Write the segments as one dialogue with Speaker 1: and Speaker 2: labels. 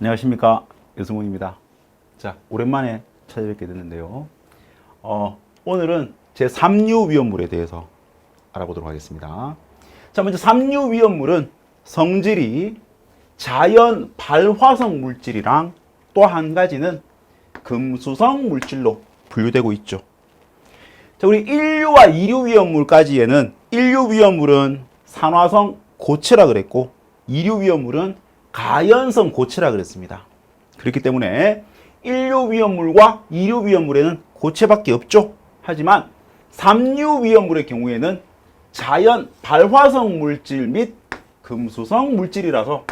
Speaker 1: 안녕하십니까 유승훈입니다. 자 오랜만에 찾아뵙게 됐는데요. 어, 오늘은 제 3류 위험물에 대해서 알아보도록 하겠습니다. 자 먼저 3류 위험물은 성질이 자연 발화성 물질이랑 또 한 가지는 금수성 물질로 분류되고 있죠. 자, 우리 1류와 2류 위험물까지에는 1류 위험물은 산화성 고체라 그랬고 2류 위험물은 가연성 고체라 그랬습니다. 그렇기 때문에 1류 위험물과 2류 위험물에는 고체밖에 없죠. 하지만 3류 위험물의 경우에는 자연 발화성 물질 및 금수성 물질이라서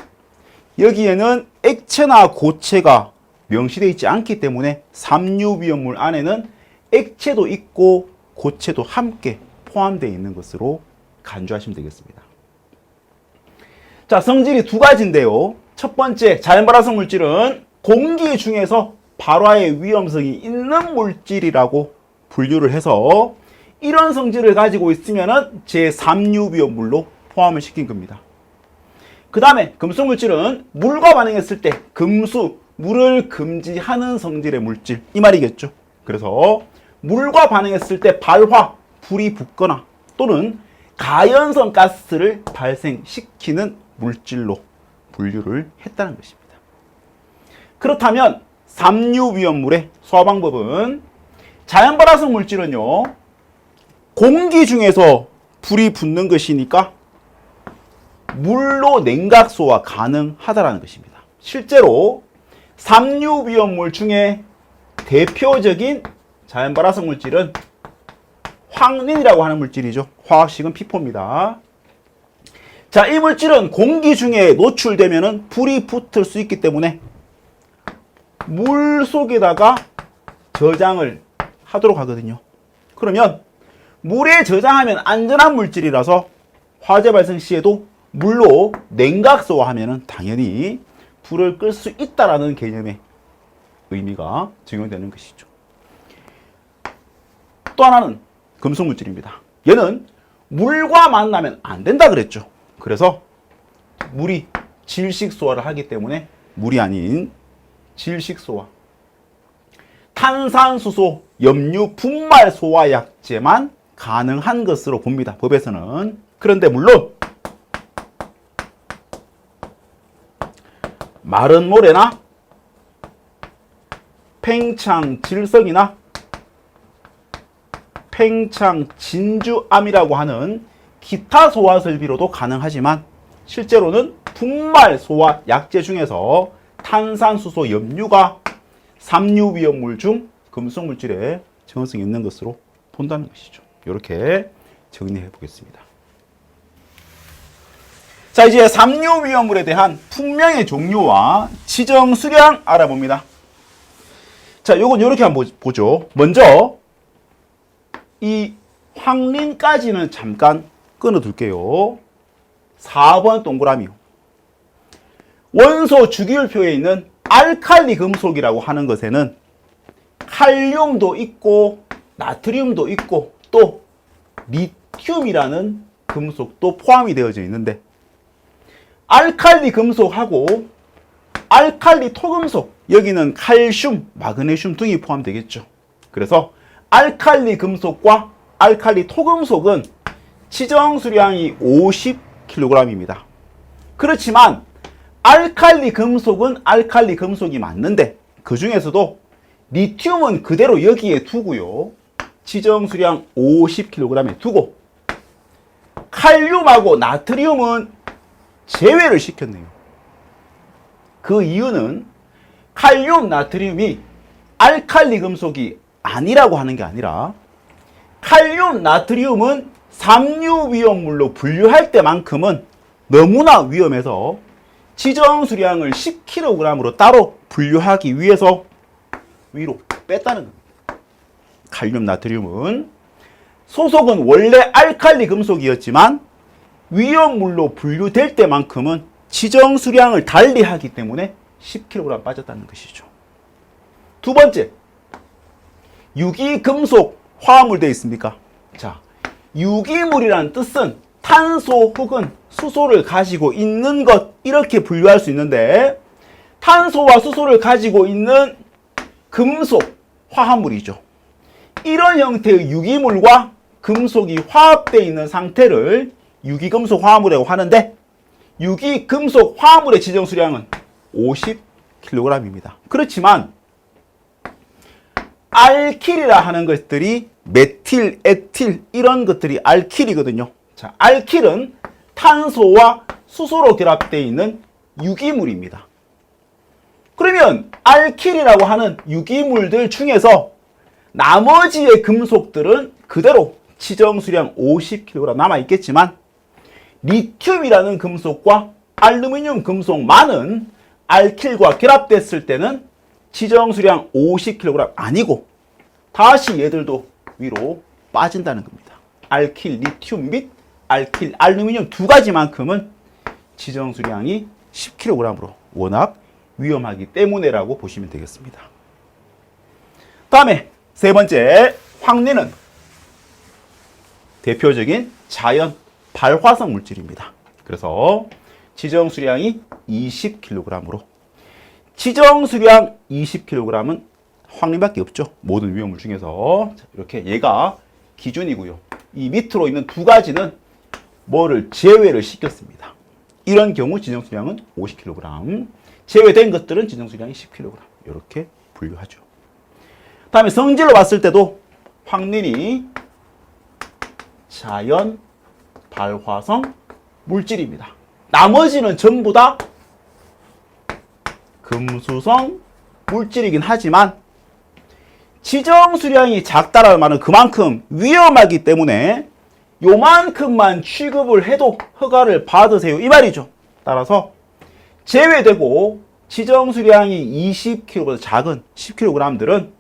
Speaker 1: 여기에는 액체나 고체가 명시되어 있지 않기 때문에 3류 위험물 안에는 액체도 있고 고체도 함께 포함되어 있는 것으로 간주하시면 되겠습니다. 자, 성질이 두 가지인데요. 첫 번째, 자연발화성 물질은 공기 중에서 발화의 위험성이 있는 물질이라고 분류를 해서 이런 성질을 가지고 있으면 제3류 위험물로 포함을 시킨 겁니다. 그 다음에 금수 물질은 물과 반응했을 때 금수, 물을 금지하는 성질의 물질 이 말이겠죠. 그래서 물과 반응했을 때 발화, 불이 붙거나 또는 가연성 가스를 발생시키는 물질로 분류를 했다는 것입니다. 그렇다면 삼류 위험물의 소화 방법은 자연발화성 물질은요 공기 중에서 불이 붙는 것이니까 물로 냉각 소화 가능하다라는 것입니다. 실제로 삼류 위험물 중에 대표적인 자연 발화성 물질은 황린이라고 하는 물질이죠. 화학식은 피포입니다. 자, 이 물질은 공기 중에 노출되면 불이 붙을 수 있기 때문에 물 속에다가 저장을 하도록 하거든요. 그러면 물에 저장하면 안전한 물질이라서 화재 발생 시에도 물로 냉각소화하면 당연히 불을 끌 수 있다라는 개념의 의미가 적용되는 것이죠. 또 하나는 금속 물질입니다. 얘는 물과 만나면 안 된다 그랬죠. 그래서 물이 질식 소화를 하기 때문에 물이 아닌 질식 소화. 탄산수소, 염류, 분말 소화 약제만 가능한 것으로 봅니다. 법에서는. 그런데 물론 마른 모래나 팽창 질성이나 팽창 진주암이라고 하는 기타 소화 설비로도 가능하지만 실제로는 분말 소화 약제 중에서 탄산수소 염류가 삼류 위험물 중 금속 물질에 정성이 있는 것으로 본다는 것이죠. 이렇게 정리해 보겠습니다. 자, 이제 삼류 위험물에 대한 품명의 종류와 지정 수량 알아봅니다. 자, 요건 이렇게 한번 보- 보죠. 먼저 이 황린까지는 잠깐 끊어둘게요. 4번 동그라미요. 원소 주기율표에 있는 알칼리 금속이라고 하는 것에는 칼륨도 있고 나트륨도 있고 또 리튬이라는 금속도 포함이 되어져 있는데 알칼리 금속하고 알칼리 토금속 여기는 칼슘, 마그네슘 등이 포함되겠죠. 그래서 알칼리 금속과 알칼리 토금속은 지정 수량이 50kg입니다. 그렇지만 알칼리 금속은 알칼리 금속이 맞는데 그 중에서도 리튬은 그대로 여기에 두고요. 지정 수량 50kg에 두고 칼륨하고 나트륨은 제외를 시켰네요. 그 이유는 칼륨, 나트륨이 알칼리 금속이 아니라고 하는 게 아니라 칼륨, 나트륨은 삼류 위험물로 분류할 때만큼은 너무나 위험해서 지정 수량을 10kg으로 따로 분류하기 위해서 위로 뺐다는 겁니다. 칼륨, 나트륨은 소속은 원래 알칼리 금속이었지만 위험물로 분류될 때만큼은 지정 수량을 달리 하기 때문에 10kg 빠졌다는 것이죠. 두 번째, 유기금속 화합물 되어 있습니까? 자, 유기물이라는 뜻은 탄소 혹은 수소를 가지고 있는 것 이렇게 분류할 수 있는데 탄소와 수소를 가지고 있는 금속 화합물이죠. 이런 형태의 유기물과 금속이 화합되어 있는 상태를 유기금속 화합물이라고 하는데 유기금속 화합물의 지정 수량은 50kg입니다. 그렇지만 알킬이라 하는 것들이 메틸, 에틸 이런 것들이 알킬이거든요. 자, 알킬은 탄소와 수소로 결합되어 있는 유기물입니다. 그러면 알킬이라고 하는 유기물들 중에서 나머지의 금속들은 그대로 지정 수량 50kg 남아 있겠지만 리튬이라는 금속과 알루미늄 금속만은 알킬과 결합됐을 때는 지정 수량 50kg 아니고 다시 얘들도 위로 빠진다는 겁니다. 알킬 리튬 및 알킬 알루미늄 두 가지만큼은 지정 수량이 10kg으로 워낙 위험하기 때문에라고 보시면 되겠습니다. 다음에 세 번째 황리는 대표적인 자연 발화성 물질입니다. 그래서 지정 수량이 20kg으로 지정 수량 20kg은 황리밖에 없죠. 모든 위험물 중에서 자, 이렇게 얘가 기준이고요. 이 밑으로 있는 두 가지는 뭐를 제외를 시켰습니다. 이런 경우 지정 수량은 50kg, 제외된 것들은 지정 수량이 10kg 이렇게 분류하죠. 다음에 성질로 봤을 때도 황린이 자연 발화성 물질입니다. 나머지는 전부 다 금수성 물질이긴 하지만 지정 수량이 작다라는 말은 그만큼 위험하기 때문에 요만큼만 취급을 해도 허가를 받으세요. 이 말이죠. 따라서 제외되고 지정 수량이 20kg보다 작은 10kg들은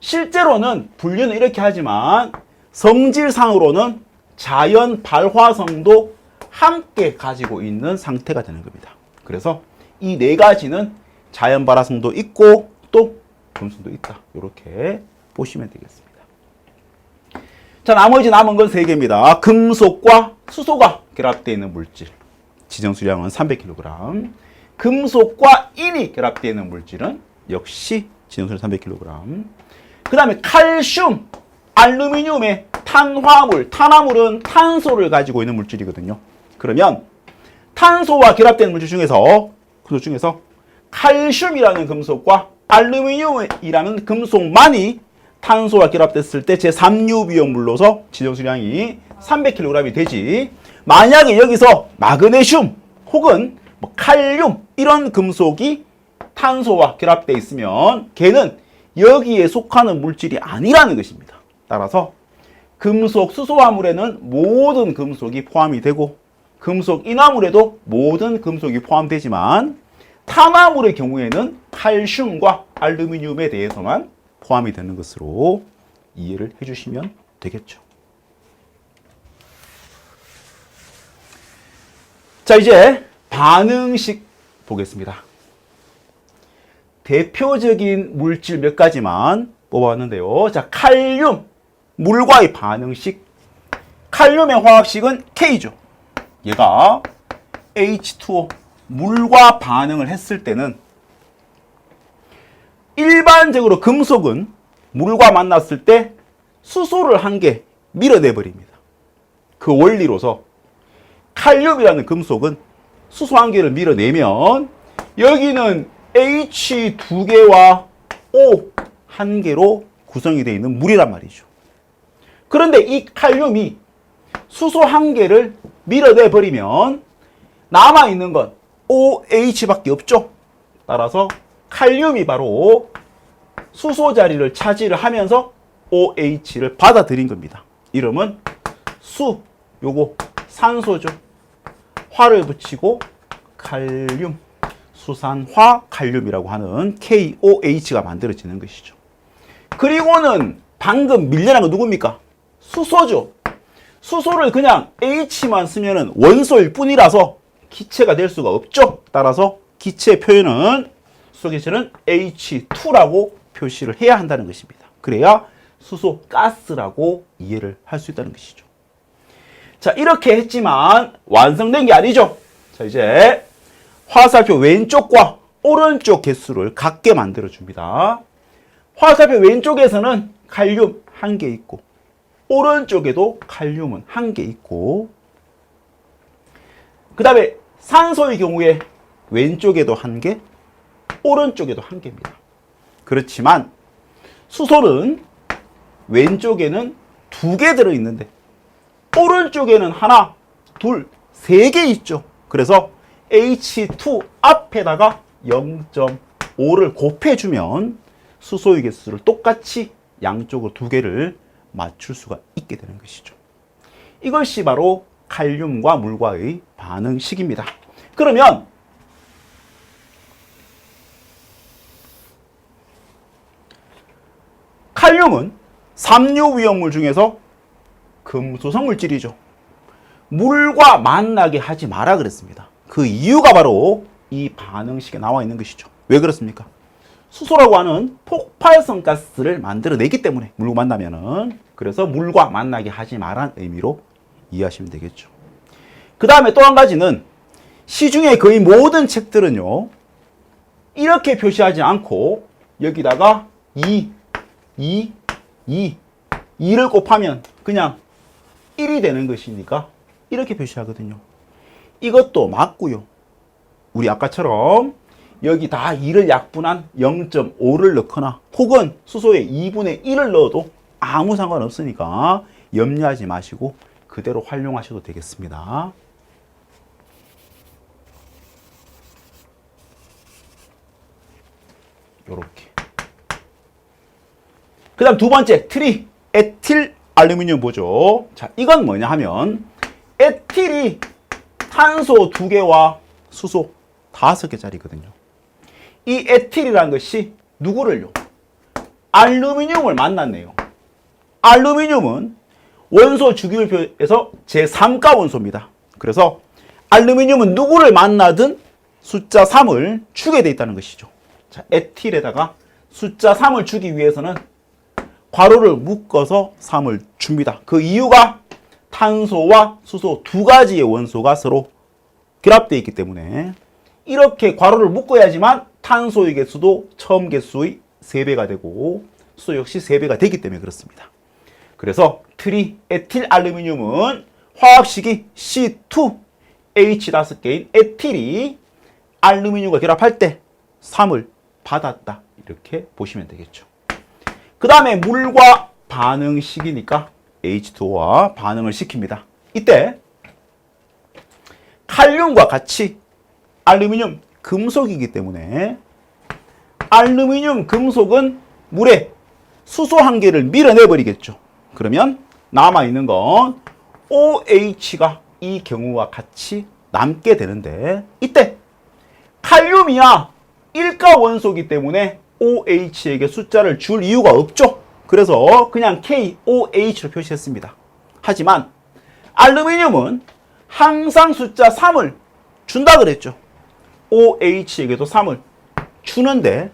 Speaker 1: 실제로는 분류는 이렇게 하지만 성질상으로는 자연 발화성도 함께 가지고 있는 상태가 되는 겁니다. 그래서 이 네 가지는 자연 발화성도 있고 또 금속도 있다. 이렇게 보시면 되겠습니다. 자, 나머지 남은 건세 개입니다. 금속과 수소가 결합되어 있는 물질. 지정 수량은 300kg. 금속과 인이 결합되어 있는 물질은 역시 지정 수량 300kg. 그 다음에 칼슘, 알루미늄의 탄화물, 탄화물은 탄소를 가지고 있는 물질이거든요. 그러면 탄소와 결합된 물질 중에서 금속 중에서 칼슘이라는 금속과 알루미늄이라는 금속만이 탄소와 결합됐을 때 제3유비용물로서 지정 수량이 300kg이 되지. 만약에 여기서 마그네슘 혹은 뭐 칼륨 이런 금속이 탄소와 결합돼 있으면 걔는 여기에 속하는 물질이 아니라는 것입니다. 따라서 금속 수소화물에는 모든 금속이 포함이 되고 금속 인화물에도 모든 금속이 포함되지만 탄화물의 경우에는 칼슘과 알루미늄에 대해서만 포함이 되는 것으로 이해를 해주시면 되겠죠. 자, 이제 반응식 보겠습니다. 대표적인 물질 몇 가지만 뽑아왔는데요. 자, 칼륨, 물과의 반응식. 칼륨의 화학식은 K죠. 얘가 H2O, 물과 반응을 했을 때는 일반적으로 금속은 물과 만났을 때 수소를 한 개 밀어내 버립니다. 그 원리로서 칼륨이라는 금속은 수소 한 개를 밀어내면 여기는 H 두 개와 O 한 개로 구성이 되어 있는 물이란 말이죠. 그런데 이 칼륨이 수소 한 개를 밀어내 버리면 남아 있는 건 OH밖에 없죠. 따라서 칼륨이 바로 수소 자리를 차지를 하면서 OH를 받아들인 겁니다. 이름은 수, 요거 산소죠. 화를 붙이고 칼륨, 수산화 칼륨이라고 하는 KOH가 만들어지는 것이죠. 그리고는 방금 밀려난 거 누굽니까? 수소죠. 수소를 그냥 H만 쓰면은 원소일 뿐이라서 기체가 될 수가 없죠. 따라서 기체 표현은 수소 기체는 H2라고 표시를 해야 한다는 것입니다. 그래야 수소 가스라고 이해를 할 수 있다는 것이죠. 자, 이렇게 했지만 완성된 게 아니죠. 자, 이제 화살표 왼쪽과 오른쪽 개수를 같게 만들어 줍니다. 화살표 왼쪽에서는 칼륨 한 개 있고 오른쪽에도 칼륨은 한 개 있고 그 다음에 산소의 경우에 왼쪽에도 한 개, 오른쪽에도 한 개입니다. 그렇지만 수소는 왼쪽에는 두 개 들어있는데 오른쪽에는 하나, 둘, 세 개 있죠. 그래서 H2 앞에다가 0.5를 곱해주면 수소의 개수를 똑같이 양쪽으로 두 개를 맞출 수가 있게 되는 것이죠. 이것이 바로 칼륨과 물과의 반응식입니다. 그러면 칼륨은 삼류 위험물 중에서 금소성 물질이죠. 물과 만나게 하지 마라 그랬습니다. 그 이유가 바로 이 반응식에 나와 있는 것이죠. 왜 그렇습니까? 수소라고 하는 폭발성 가스를 만들어내기 때문에 물과 만나면은 그래서 물과 만나게 하지 마라는 의미로 이해하시면 되겠죠. 그 다음에 또 한 가지는 시중에 거의 모든 책들은요 이렇게 표시하지 않고 여기다가 2, 2, 2, 2를 곱하면 그냥 1이 되는 것이니까 이렇게 표시하거든요. 이것도 맞고요. 우리 아까처럼 여기 다 2를 약분한 0.5를 넣거나 혹은 수소에 2분의 1을 넣어도 아무 상관없으니까 염려하지 마시고 그대로 활용하셔도 되겠습니다. 요렇게. 그 다음 두 번째, 트리 에틸 알루미늄 보죠. 자, 이건 뭐냐 하면 에틸이 탄소 두 개와 수소 다섯 개짜리거든요. 이 에틸이라는 것이 누구를요? 알루미늄을 만났네요. 알루미늄은 원소 주기율표에서 제3가 원소입니다. 그래서 알루미늄은 누구를 만나든 숫자 3을 주게 돼 있다는 것이죠. 자, 에틸에다가 숫자 3을 주기 위해서는 괄호를 묶어서 3을 줍니다. 그 이유가 탄소와 수소 두 가지의 원소가 서로 결합되어 있기 때문에 이렇게 괄호를 묶어야지만 탄소의 개수도 처음 개수의 3배가 되고 수소 역시 3배가 되기 때문에 그렇습니다. 그래서 트리 에틸 알루미늄은 화학식이 C2H5개인 에틸이 알루미늄과 결합할 때 3을 받았다. 이렇게 보시면 되겠죠. 그 다음에 물과 반응식이니까 H2와 반응을 시킵니다. 이때 칼륨과 같이 알루미늄 금속이기 때문에 알루미늄 금속은 물에 수소 한 개를 밀어내 버리겠죠. 그러면 남아 있는 건 OH가 이 경우와 같이 남게 되는데 이때 칼륨이야 일가 원소이기 때문에 OH에게 숫자를 줄 이유가 없죠. 그래서 그냥 KOH로 표시했습니다. 하지만 알루미늄은 항상 숫자 3을 준다 그랬죠. OH에게도 3을 주는데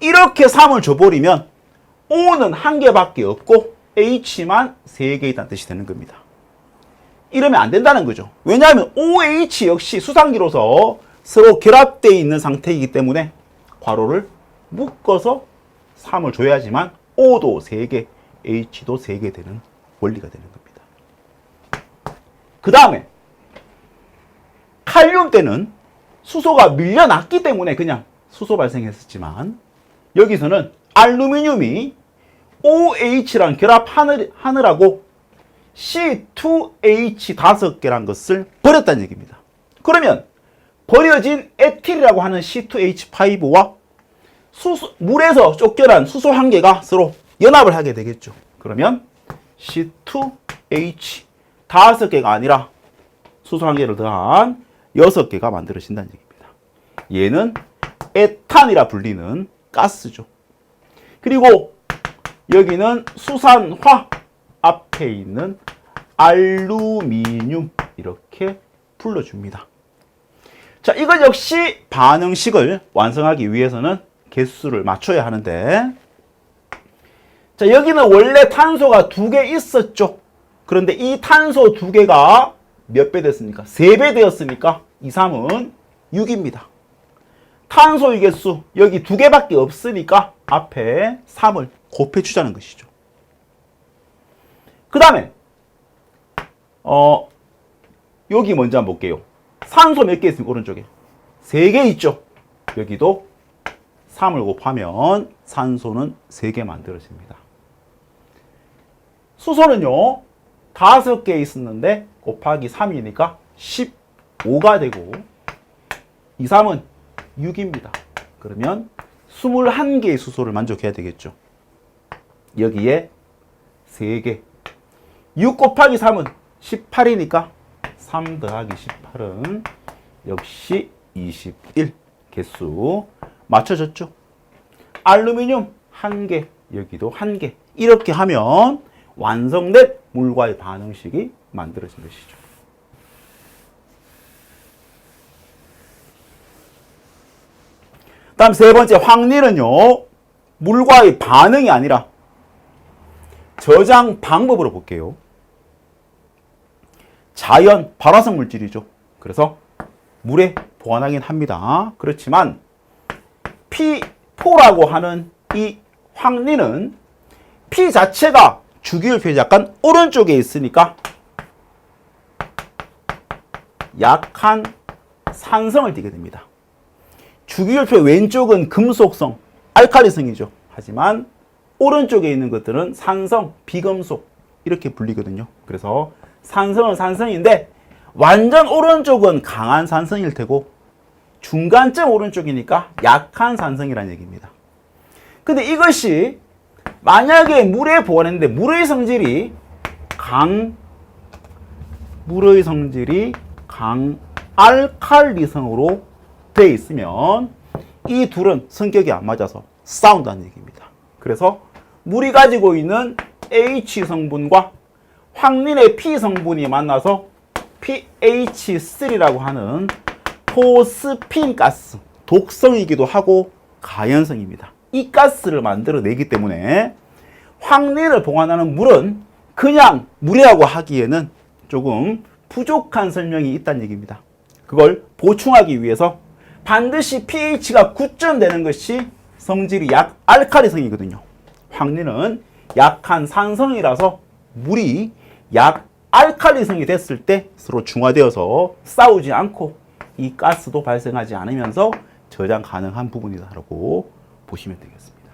Speaker 1: 이렇게 3을 줘버리면 O는 한 개밖에 없고 H만 3개 있다는 뜻이 되는 겁니다. 이러면 안 된다는 거죠. 왜냐하면 OH 역시 수상기로서 서로 결합되어 있는 상태이기 때문에 괄호를 묶어서 3을 줘야지만 O도 3개, H도 3개 되는 원리가 되는 겁니다. 그 다음에 칼륨 때는 수소가 밀려났기 때문에 그냥 수소 발생했었지만 여기서는 알루미늄이 OH랑 결합하느라고 C2H 5개란 것을 버렸다는 얘기입니다. 그러면 버려진 에틸이라고 하는 C2H5와 수소, 물에서 쫓겨난 수소 한 개가 서로 연합을 하게 되겠죠. 그러면 C2H 다섯 개가 아니라 수소 한 개를 더한 여섯 개가 만들어진다는 얘기입니다. 얘는 에탄이라 불리는 가스죠. 그리고 여기는 수산화 앞에 있는 알루미늄 이렇게 불러줍니다. 자, 이것 역시 반응식을 완성하기 위해서는 개수를 맞춰야 하는데 자, 여기는 원래 탄소가 두 개 있었죠. 그런데 이 탄소 두 개가 몇 배 됐습니까? 세 배 되었으니까 2, 3은 6입니다. 탄소의 개수 여기 두 개밖에 없으니까 앞에 3을 곱해주자는 것이죠. 그 다음에 어 여기 먼저 한번 볼게요. 산소 몇 개 있습니까? 오른쪽에. 3개 있죠. 여기도 3을 곱하면 산소는 3개 만들어집니다. 수소는요. 5개 있었는데 곱하기 3이니까 15가 되고 2, 3은 6입니다. 그러면 21개의 수소를 만족해야 되겠죠. 여기에 3개. 6 곱하기 3은 18이니까 3 더하기 18은 역시 21 개수 맞춰졌죠. 알루미늄 1개, 여기도 1개. 이렇게 하면 완성된 물과의 반응식이 만들어진 것이죠. 다음 세 번째 황리는요. 물과의 반응이 아니라 저장 방법으로 볼게요. 자연 발화성 물질이죠. 그래서 물에 보관하긴 합니다. 그렇지만 P4라고 하는 이 황리는 P 자체가 주기율표에 약간 오른쪽에 있으니까 약한 산성을 띠게 됩니다. 주기율표 왼쪽은 금속성, 알칼리성이죠. 하지만 오른쪽에 있는 것들은 산성, 비금속 이렇게 불리거든요. 그래서 산성은 산성인데 완전 오른쪽은 강한 산성일 테고 중간쯤 오른쪽이니까 약한 산성이라는 얘기입니다. 근데 이것이 만약에 물에 보관했는데 물의 성질이 강 물의 성질이 강 알칼리성으로 돼 있으면 이 둘은 성격이 안 맞아서 싸운다는 얘기입니다. 그래서 물이 가지고 있는 H 성분과 황린의 P 성분이 만나서 PH3라고 하는 포스핀 가스, 독성이기도 하고 가연성입니다. 이 가스를 만들어내기 때문에 황린을 봉환하는 물은 그냥 물이라고 하기에는 조금 부족한 설명이 있다는 얘기입니다. 그걸 보충하기 위해서 반드시 pH가 9점 되는 것이 성질이 약 알칼리성이거든요. 황리는 약한 산성이라서 물이 약 알칼리성이 됐을 때 서로 중화되어서 싸우지 않고 이 가스도 발생하지 않으면서 저장 가능한 부분이다라고 보시면 되겠습니다.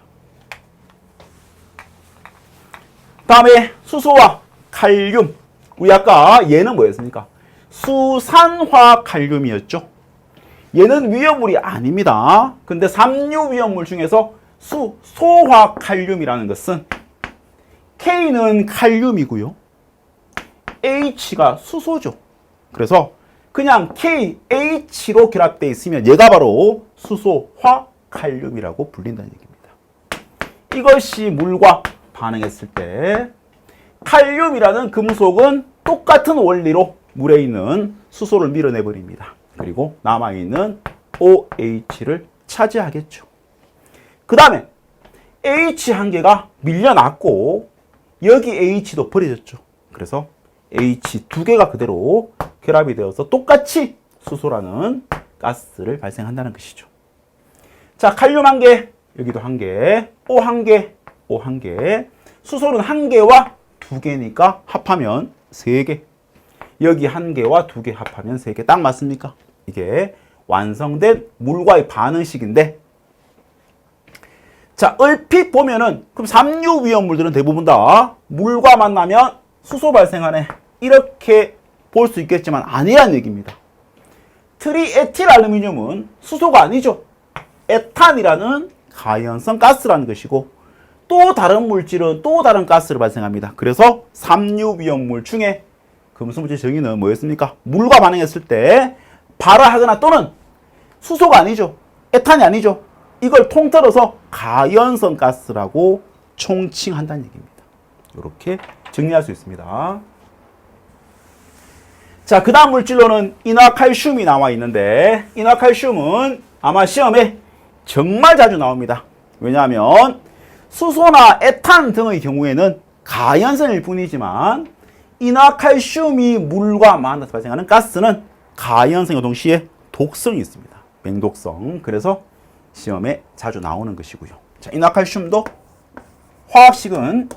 Speaker 1: 다음에 수소와 칼륨. 우리 아까 얘는 뭐였습니까? 수산화 칼륨이었죠. 얘는 위험물이 아닙니다. 근데 삼류 위험물 중에서 수, 소화 칼륨이라는 것은 K는 칼륨이고요. H가 수소죠. 그래서 그냥 KH로 결합되어 있으면 얘가 바로 수소화 칼륨이라고 불린다는 얘기입니다. 이것이 물과 반응했을 때 칼륨이라는 금속은 똑같은 원리로 물에 있는 수소를 밀어내 버립니다. 그리고 남아있는 OH를 차지하겠죠. 그 다음에 H 한 개가 밀려났고 여기 H도 버려졌죠. 그래서 H 두 개가 그대로 결합이 되어서 똑같이 수소라는 가스를 발생한다는 것이죠. 자, 칼륨 한 개, 여기도 한 개, O 한 개, O 한 개. 수소는 한 개와 두 개니까 합하면 세 개. 여기 한 개와 두 개 합하면 세 개. 딱 맞습니까? 이게 완성된 물과의 반응식인데 자, 얼핏 보면은 그럼 삼류 위험물들은 대부분 다 물과 만나면 수소 발생하네. 이렇게 볼 수 있겠지만 아니란 얘기입니다. 트리에틸 알루미늄은 수소가 아니죠. 에탄이라는 가연성 가스라는 것이고 또 다른 물질은 또 다른 가스를 발생합니다. 그래서 삼류 위험물 중에 금수물질 정의는 뭐였습니까? 물과 반응했을 때 발화하거나 또는 수소가 아니죠. 에탄이 아니죠. 이걸 통틀어서 가연성 가스라고 총칭한다는 얘기입니다. 이렇게 정리할 수 있습니다. 자, 그 다음 물질로는 인화칼슘이 나와 있는데, 인화칼슘은 아마 시험에 정말 자주 나옵니다. 왜냐하면 수소나 에탄 등의 경우에는 가연성일 뿐이지만, 인화칼슘이 물과 만나서 발생하는 가스는 가연성과 동시에 독성이 있습니다. 맹독성. 그래서 시험에 자주 나오는 것이고요. 자, 인화칼슘도 화학식은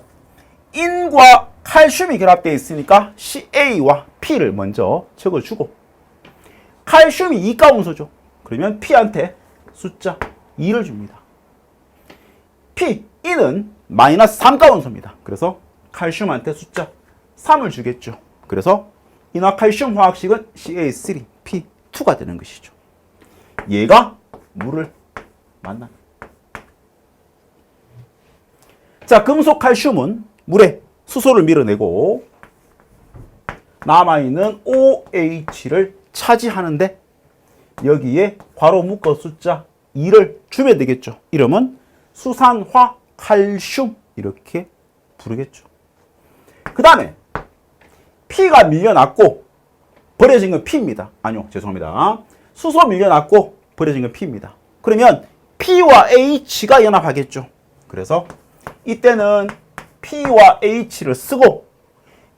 Speaker 1: 인과 칼슘이 결합되어 있으니까 CA와 P를 먼저 적어주고 칼슘이 이가 원소죠. 그러면 P한테 숫자 2를 줍니다. P, E는 마이너스 3가 원소입니다. 그래서 칼슘한테 숫자 3을 주겠죠. 그래서 인화칼슘 화학식은 CA3, P2가 되는 것이죠. 얘가 물을 만나. 자, 금속 칼슘은 물에 수소를 밀어내고 남아있는 OH를 차지하는데 여기에 괄호 묶어 숫자 2를 주면 되겠죠. 이름은 수산화 칼슘 이렇게 부르겠죠. 그 다음에 P가 밀려났고 버려진 건 P입니다. 아니요, 죄송합니다. 수소 밀려났고 버려진 건 P입니다. 그러면 P와 H가 연합하겠죠. 그래서 이때는 P와 H를 쓰고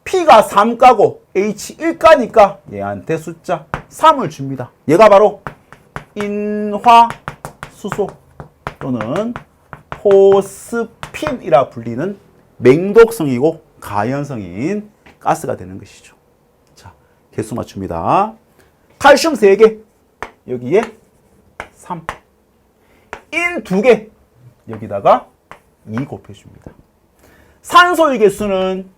Speaker 1: P가 3가고 H 1가니까 얘한테 숫자 3을 줍니다. 얘가 바로 인화수소 또는 포스핀이라 불리는 맹독성이고 가연성인 가스가 되는 것이죠. 자, 개수 맞춥니다. 칼슘 3개, 여기에 3. 인 2개, 여기다가 2 곱해줍니다. 산소의 개수는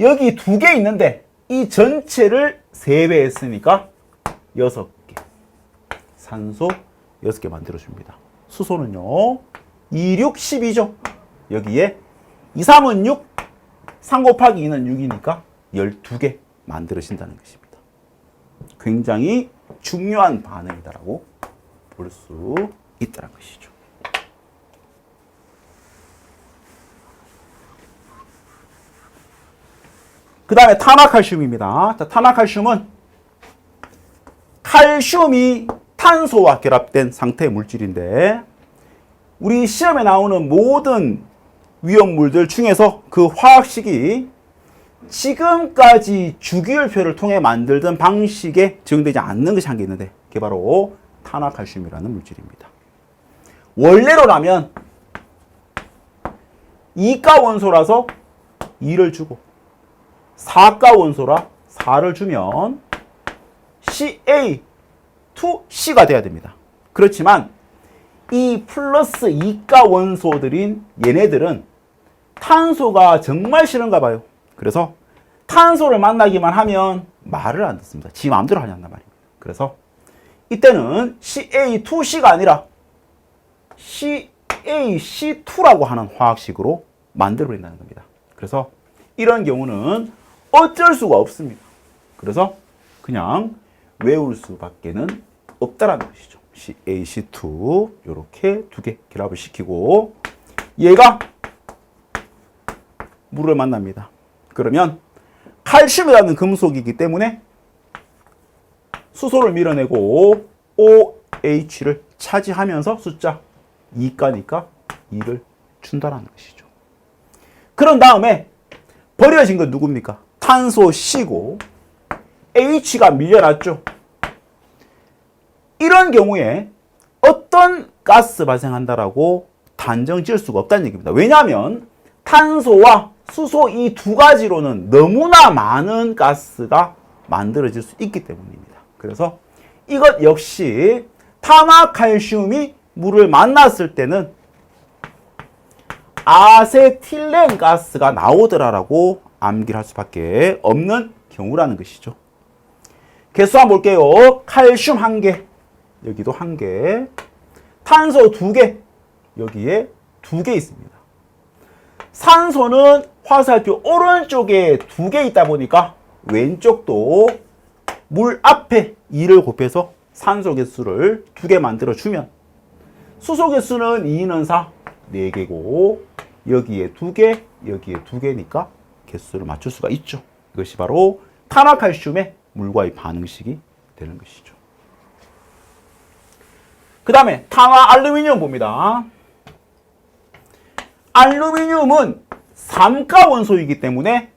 Speaker 1: 여기 두개 있는데 이 전체를 3배 했으니까 6개. 산소 6개 만들어줍니다. 수소는요, 2, 6, 12죠. 여기에 2, 3은 6, 3 곱하기 2는 6이니까 12개 만들어진다는 것입니다. 굉장히 중요한 반응이다라고 볼 수 있다는 것이죠. 그 다음에 탄화칼슘입니다. 자, 탄화칼슘은 칼슘이 탄소와 결합된 상태의 물질인데 우리 시험에 나오는 모든 위험물들 중에서 그 화학식이 지금까지 주기율표를 통해 만들던 방식에 적용되지 않는 것이 한개 있는데 그게 바로 탄화칼슘이라는 물질입니다. 원래로라면 이가 원소라서 2를 주고 4가 원소라 4를 주면 CA2C가 돼야 됩니다. 그렇지만 이 플러스 2가 원소들인 얘네들은 탄소가 정말 싫은가 봐요. 그래서 탄소를 만나기만 하면 말을 안 듣습니다. 지 마음대로 하냔단 말입니다. 그래서 이때는 CA2C가 아니라 CaC2라고 하는 화학식으로 만들어버린다는 겁니다. 그래서 이런 경우는 어쩔 수가 없습니다. 그래서 그냥 외울 수밖에는 없다라는 것이죠. CaC2 이렇게 두 개 결합을 시키고 얘가 물을 만납니다. 그러면 칼슘이라는 금속이기 때문에 수소를 밀어내고 OH를 차지하면서 숫자 2가니까 2를 준다라는 것이죠. 그런 다음에 버려진 건 누굽니까? 탄소 C고 H가 밀려났죠. 이런 경우에 어떤 가스 발생한다라고 단정 지을 수가 없다는 얘기입니다. 왜냐하면 탄소와 수소 이 두 가지로는 너무나 많은 가스가 만들어질 수 있기 때문입니다. 그래서 이것 역시 탄화칼슘이 물을 만났을 때는 아세틸렌 가스가 나오더라라고 암기를 할 수밖에 없는 경우라는 것이죠. 개수 한번 볼게요. 칼슘 한 개, 여기도 한 개, 탄소 두 개, 여기에 두 개 있습니다. 산소는 화살표 오른쪽에 두 개 있다 보니까 왼쪽도 물 앞에 2를 곱해서 산소 개수를 두 개 만들어 주면 수소 개수는 2는 4, 4개고 여기에 두 개, 여기에 두 개니까 개수를 맞출 수가 있죠. 이것이 바로 탄화칼슘의 물과의 반응식이 되는 것이죠. 그 다음에 탄화 알루미늄 봅니다. 알루미늄은 삼가 원소이기 때문에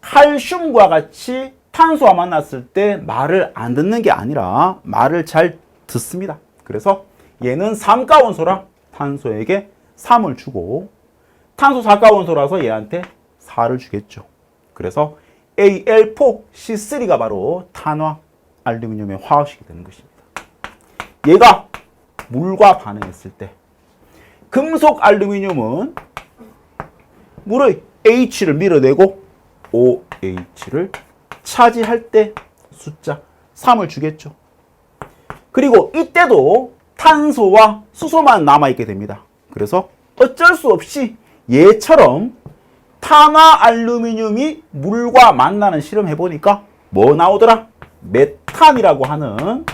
Speaker 1: 칼슘과 같이 탄소와 만났을 때 말을 안 듣는 게 아니라 말을 잘 듣습니다. 그래서 얘는 삼가원소라 탄소에게 3을 주고 탄소 사가원소라서 얘한테 4를 주겠죠. 그래서 Al4C3가 바로 탄화 알루미늄의 화학식이 되는 것입니다. 얘가 물과 반응했을 때 금속 알루미늄은 물의 H를 밀어내고 OH를 차지할 때 숫자 3을 주겠죠. 그리고 이때도 탄소와 수소만 남아있게 됩니다. 그래서 어쩔 수 없이 얘처럼 탄화 알루미늄이 물과 만나는 실험 해보니까 뭐 나오더라? 메탄이라고 하는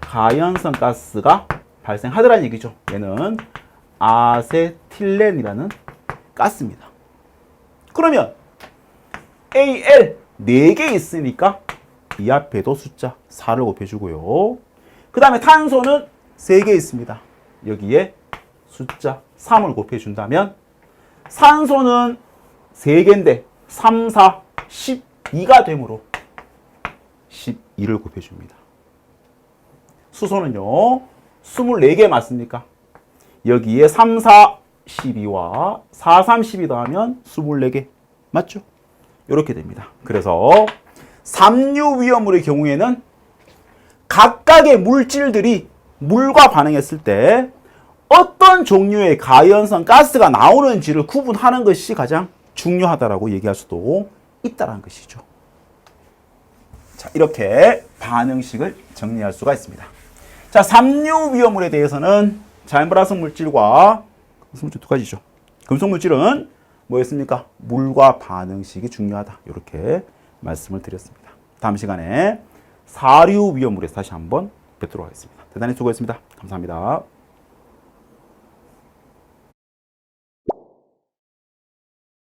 Speaker 1: 가연성 가스가 발생하더라는 얘기죠. 얘는 아세틸렌이라는 가스입니다. 그러면 AL 4개 있으니까 이 앞에도 숫자 4를 곱해주고요. 그 다음에 탄소는 3개 있습니다. 여기에 숫자 3을 곱해준다면 산소는 3개인데 3, 4, 12가 되므로 12를 곱해줍니다. 수소는요 24개 맞습니까? 여기에 3, 4, 12와 4, 3, 12 더하면 24개 맞죠? 이렇게 됩니다. 그래서 삼류 위험물의 경우에는 각각의 물질들이 물과 반응했을 때 어떤 종류의 가연성 가스가 나오는지를 구분하는 것이 가장 중요하다라고 얘기할 수도 있다는 것이죠. 자, 이렇게 반응식을 정리할 수가 있습니다. 자, 삼류 위험물에 대해서는 자연발화성 물질과 금속 물질 두 가지죠. 금속 물질은 뭐였습니까? 물과 반응식이 중요하다. 이렇게 말씀을 드렸습니다. 다음 시간에 사류 위험물에서 다시 한번 뵙도록 하겠습니다. 대단히 수고했습니다. 감사합니다.